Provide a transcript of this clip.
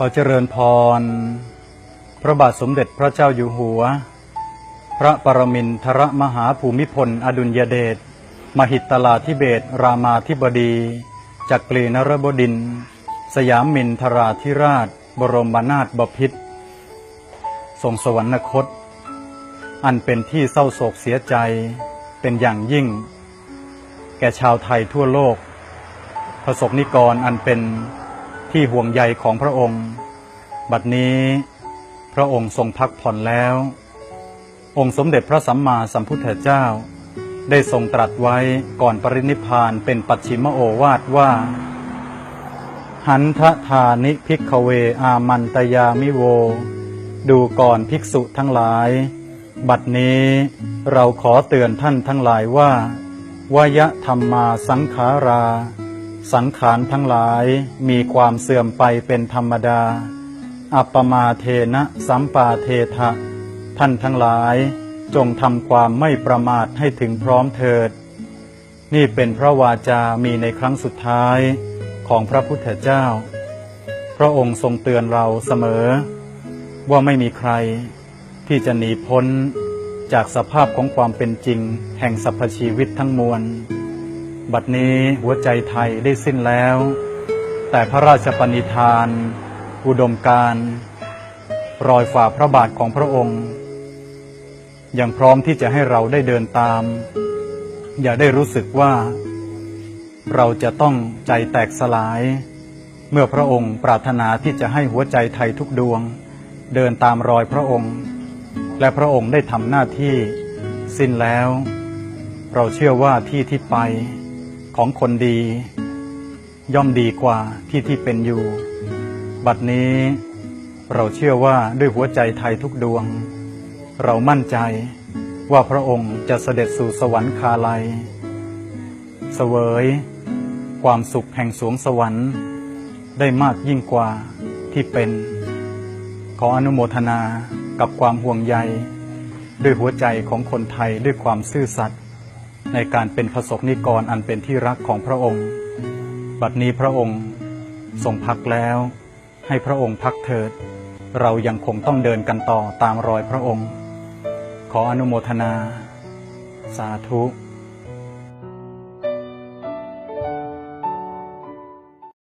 ขอเจริญพร พระบาทสมเด็จพระเจ้าอยู่หัว พระปรมินทรมหาภูมิพล อดุลยเดช มหิตลาธิเบศรามาธิบดี จักรีนรบดิน สยามมินทราธิราช บรมนาถบพิตรทรงสวรรคต อันเป็นที่เศร้าโศกเสียใจเป็นอย่างยิ่ง แก่ชาวไทยทั่วโลก ประสบนิกรอันเป็น ที่ห่วงใยของพระองค์ บัดนี้พระองค์ทรงพักผ่อนแล้ว องค์สมเด็จพระสัมมาสัมพุทธเจ้า ได้ทรงตรัสไว้ก่อนปรินิพานเป็นปัจฉิมโอวาทว่า หันทธานิพิกขเวอามันตยามิโว ดูก่อนภิกษุทั้งหลาย บัดนี้เราขอเตือนท่านทั้งหลายว่าวยธรรมมาสังขารา สังขารทั้งหลายมีความเสื่อมไปเป็นธรรมดา อัปมาเทนะสัมปาเททะ ท่านทั้งหลายจงทำความไม่ประมาทให้ถึงพร้อมเถิด นี่เป็นพระวาจามีในครั้งสุดท้ายของพระพุทธเจ้า พระองค์ทรงเตือนเราเสมอ ว่าไม่มีใครที่จะหนีพ้นจากสภาพของความเป็นจริงแห่งสรรพชีวิตทั้งมวล บัดนี้หัวใจไทยได้สิ้นแล้ว แต่พระราชปณิธาน อุดมการรอยฝ่าพระบาทของพระองค์ยังพร้อมที่จะให้เราได้เดินตาม อย่าได้รู้สึกว่า เราจะต้องใจแตกสลาย เมื่อพระองค์ปรารถนาที่จะให้หัวใจไทยทุกดวง เดินตามรอยพระองค์ และพระองค์ได้ทำหน้าที่สิ้นแล้ว เราเชื่อว่าที่ที่ไป ของคนดี ย่อมดีกว่าที่ที่เป็นอยู่ บัดนี้เราเชื่อว่าด้วยหัวใจไทยทุกดวง เรามั่นใจว่าพระองค์จะเสด็จสู่สวรรคาลัย เสวย ความสุขแห่งสวงสวรรค์ได้มากยิ่งกว่าที่เป็น ขออนุโมทนากับความห่วงใย ด้วยหัวใจของคนไทยด้วยความซื่อสัตย์ ในการเป็นพระสกนิกรอันเป็นที่รักของพระองค์ บัดนี้พระองค์ทรงพักแล้ว ให้พระองค์พักเถิด เรายังคงต้องเดินกันต่อตามรอยพระองค์ ขออนุโมทนา สาธุ